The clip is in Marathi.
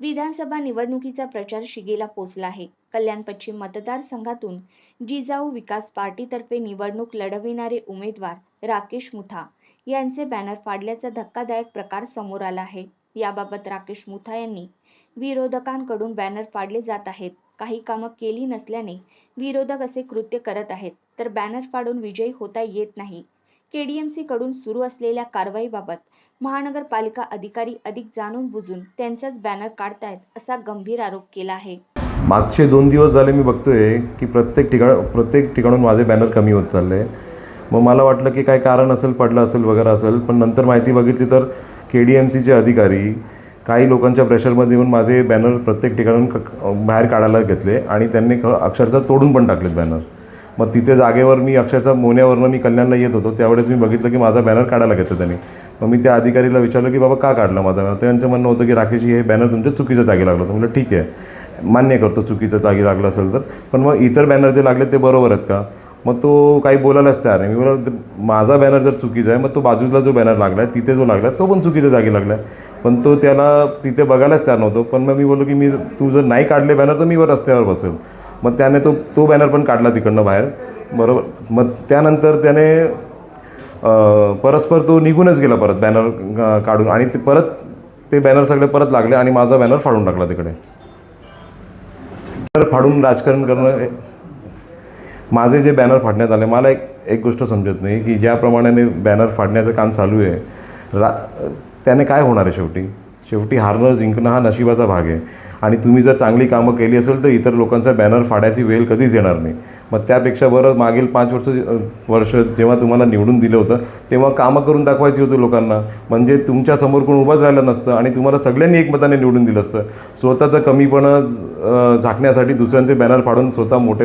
विधानसभा निवडणुकीचा प्रचार शिगेला पोचला आहे. कल्याण पश्चिम मतदारसंघातून जिजाऊ विकास पार्टीतर्फे निवडणूक लढविणारे उमेदवार राकेश मुथा यांचे बॅनर फाडल्याचा धक्कादायक प्रकार समोर आला आहे. याबाबत राकेश मुथा यांनी विरोधकांकडून बॅनर फाडले जात आहेत. काही कामं केली नसल्याने विरोधक असे कृत्य करत आहेत. तर बॅनर फाडून विजयी होता येत नाही. केडीएमसी कडून सुरू असलेल्या कारवाईबाबत महानगरपालिका अधिकारी अधिक जाणून बुजून त्यांचाच बॅनर काढतायत असा गंभीर आरोप केला आहे. मागचे दोन दिवस झाले मी बघतोय की प्रत्येक ठिकाण प्रत्येक ठिकाणून माझे बॅनर कमी होत चालले. मग मला वाटलं की काय कारण असेल पडलं असेल वगैरे असेल पण नंतर माहिती बघितली तर के डी एम सीचे अधिकारी काही लोकांच्या प्रेशरमध्ये येऊन माझे बॅनर प्रत्येक ठिकाणून क- बाहेर काढायला घेतले आणि त्यांनी अक्षरशः तोडून पण टाकलेत बॅनर. मग तिथे जागेवर मी अक्षरशः मोन्यावरनं मी कल्याणला येत होतो. त्यावेळेस मी बघितलं की माझा बॅनर काढायला घेतला त्यांनी. मग मी त्या अधिकारीला विचारलं की बाबा का काढलं माझा बॅनर त्यांचं म्हणणं होतं की राकेश हे बॅनर तुमच्या चुकीच्या जागी लागलं. तर म्हटलं ठीक आहे. मान्य करतो चुकीचं जागी लागलं असेल तर. पण मग इतर बॅनर जे लागले ते बरोबर आहेत का? मग तो काही बोलायलाच तयार नाही. मी बोला माझा बॅनर जर चुकीचा आहे मग तो बाजूला जो बॅनर लागला आहे तिथे जो लागला तो पण चुकीच्या जागी लागला आहे पण तो त्याला तिथे बघायलाच तयार नव्हतो. पण मग मी बोललो की मी तू जर नाही काढले बॅनर तर मी वर रस्त्यावर बसेल. मग त्याने तो तो बॅनर पण काढला तिकडनं बाहेर. बरोबर. मग त्यानंतर त्याने परस्पर तो निघूनच गेला परत बॅनर काढून. आणि ते परत ते बॅनर सगळे परत लागले आणि माझा बॅनर फाडून टाकला तिकडे. तर फाडून राजकारण करणं माझे जे बॅनर फाडण्यात आले मला एक एक गोष्ट समजत नाही की ज्याप्रमाणे बॅनर फाडण्याचं काम चालू आहे रा त्याने काय होणार आहे शेवटी? शेवटी हारणं जिंकणं हा नशिबाचा भाग आहे. आणि तुम्ही जर चांगली कामं केली असेल तर इतर लोकांचा बॅनर फाडायची वेळ कधीच येणार नाही. मग त्यापेक्षा बरं मागील पाच वर्ष वर्ष जेव्हा तुम्हाला निवडून दिलं होतं तेव्हा कामं करून दाखवायची होती लोकांना. म्हणजे तुमच्यासमोर कोण उभंच राहिलं नसतं आणि तुम्हाला सगळ्यांनी एकमताने निवडून दिलं असतं. स्वतःचं कमीपणं झाकण्यासाठी दुसऱ्यांचे बॅनर फाडून स्वतः मोठे